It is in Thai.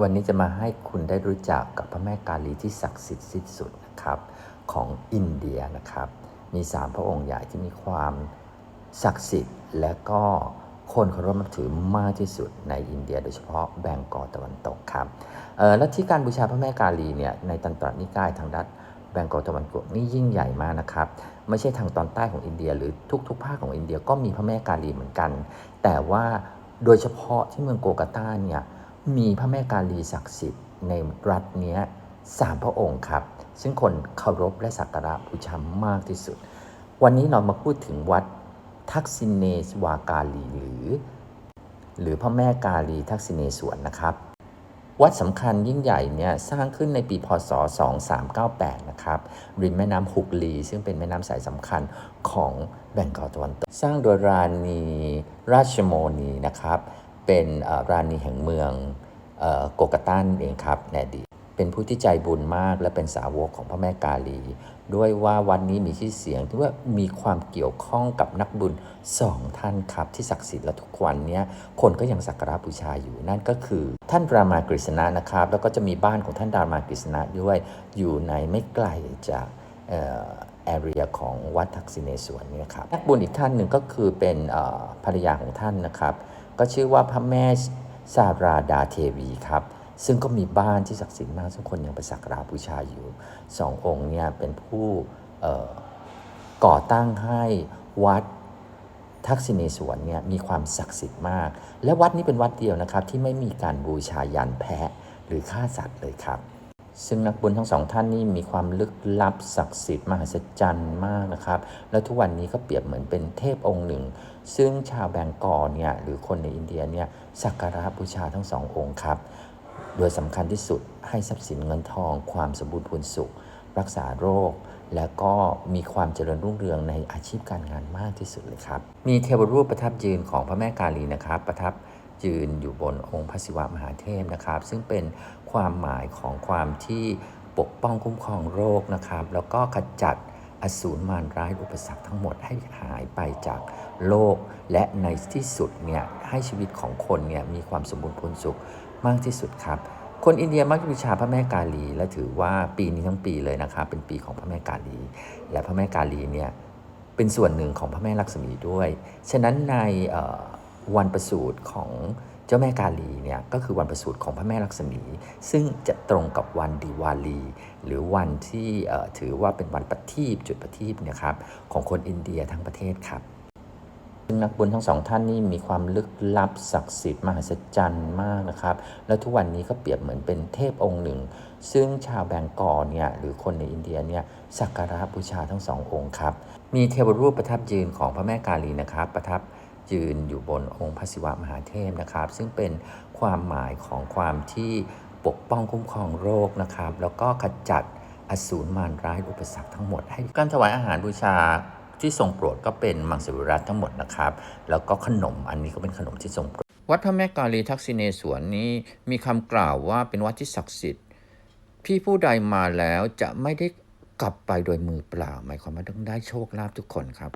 วันนี้จะมาให้คุณได้รู้จักกับพระแม่กาลีที่ศักดิ์สิทธิ์ที่สุดนะครับของอินเดียนะครับ มีสามพระองค์ใหญ่ที่มีความศักดิ์สิทธิ์ และก็คนเคารพนับถือมากที่สุดในอินเดีย โดยเฉพาะแบงกอตะวันตกครับและที่การบูชาพระแม่กาลีเนี่ยในตันตรนิกายทางด้านแบงกอลตะวันตกนี่ยิ่งใหญ่มากนะครับ ไม่ใช่ทางตอนใต้ของอินเดีย หรือทุกๆ ภาคของอินเดียก็มีพระแม่กาลีเหมือนกัน แต่ว่าโดยเฉพาะที่เมืองโกกาตาเนี่ย มีพระแม่กาลีศักดิ์สิทธิ์ในรัฐนี้สามพระองค์ครับ ซึ่งคนเคารพและสักการะบูชามากที่สุด วันนี้เรามาพูดถึงวัดทักษิเนสวากาลีหรือ หรือพระแม่กาลีทักษิเนศวรนะครับ วัดสำคัญยิ่งใหญ่เนี่ยสร้างขึ้นในปีพศ 2398 นะครับริมแม่น้ำฮุกลี ซึ่งเป็นแม่น้ำสายสำคัญของแบงกอลตะวันตกสร้างโดยราณีราชโมนีนะครับ เป็นราณีแห่งเมืองโกกตันเองครับในอดีตเป็นผู้ที่ใจบุญมากและเป็นสาวกของพระแม่กาลี ด้วยว่าวันนี้มีชื่อเสียงที่ว่ามีความเกี่ยวข้องกับนักบุญสองท่านครับ ที่ศักดิ์สิทธิ์และทุกวันนี้คนก็ยังสักการะบูชาอยู่นั่นก็คือท่านรามากฤษณะนะครับ แล้วก็จะมีบ้านของท่านรามากฤษณะด้วยอยู่ในไม่ไกลจากเอ่อแอเรียของวัดทักษิเนศวรนี่ครับนักบุญอีกท่านหนึ่งก็คือเป็นภรรยาของท่านนะครับ ก็ชื่อว่าพระแม่สาราดาเทวีครับซึ่งก็มีบ้านที่ศักดิ์สิทธิ์มากซึ่งคนยังไปสักการะบูชาอยู่สององค์เนี่ยเป็นผู้ก่อตั้งให้วัดทักษิเนศวรเนี่ยมีความศักดิ์สิทธิ์มาก และวัดนี้เป็นวัดเดียวนะครับ ที่ไม่มีการบูชายันแพะหรือฆ่าสัตว์เลยครับ ซึ่งนักบุญทั้งสองท่านนี่มีความลึกลับศักดิ์สิทธิ์มหัศจรรย์มากนะครับ และทุกวันนี้ก็เปรียบเหมือนเป็นเทพองค์หนึ่ง ซึ่งชาวแบงกอลเนี่ยหรือคนในอินเดียเนี่ยสักการะบูชาทั้งสององค์ครับ โดยสำคัญที่สุดให้ทรัพย์สินเงินทอง ความสมบูรณ์พูนสุข รักษาโรค และก็มีความเจริญรุ่งเรืองในอาชีพการงานมากที่สุดเลยครับ มีเทวรูปประทับยืนของพระแม่กาลีนะครับ ประทับยืนอยู่บนองค์พระศิวะมหาเทพนะครับ ซึ่งเป็นความหมายของความที่ปกป้องคุ้มครองโรคนะครับ แล้วก็ขจัดอสูรมารร้ายอุปสรรคทั้งหมดให้หายไปจาก โลก และในที่สุดเนี่ยให้ชีวิตของคนเนี่ยมีความสมบูรณ์พูนสุขมากที่สุดครับ คนอินเดียมักบูชาพระแม่กาลี และถือว่าปีนี้ทั้งปีเลยนะครับเป็นปีของพระแม่กาลี และพระแม่กาลีเนี่ยเป็นส่วนหนึ่งของพระแม่ลักษมีด้วย ฉะนั้นในวันประสูติของเจ้าแม่กาลีเนี่ยก็คือวันประสูติของพระแม่ลักษมี ซึ่งจะตรงกับวันดิวาลี หรือวันที่ถือว่าเป็นวันประทีปจุดประทีปนะครับของคนอินเดียทั้งประเทศครับ นักบุญทั้งสองท่านนี่มีความลึกลับศักดิ์สิทธิ์มหัศจรรย์มากนะครับ แล้วทุกวันนี้ก็เปรียบเหมือนเป็นเทพองค์หนึ่ง ซึ่งชาวแบงกอลเนี่ยหรือคนในอินเดียเนี่ยสักการะบูชาทั้งสององค์ครับ มีเทวรูปประทับยืนของพระแม่กาลีนะครับ ประทับยืนอยู่บนองค์พระศิวะมหาเทพนะครับ ซึ่งเป็นความหมายของความที่ปกป้องคุ้มครองโรคนะครับ แล้วก็ขจัดอสูรมารร้ายอุปสรรคทั้งหมด ให้การถวายอาหารบูชา ที่ทรงโปรดก็เป็นมังสวิรัตทั้งหมดนะครับ แล้วก็ขนมอันนี้ก็เป็นขนมที่ทรงโปรด วัดพระแม่กาลีทักษิเนศวรนี้มีคำกล่าวว่าเป็นวัดที่ศักดิ์สิทธิ์พี่ผู้ใดมาแล้วจะไม่ได้กลับไปโดยมือเปล่า หมายความว่าต้องได้โชคลาภทุกคนครับ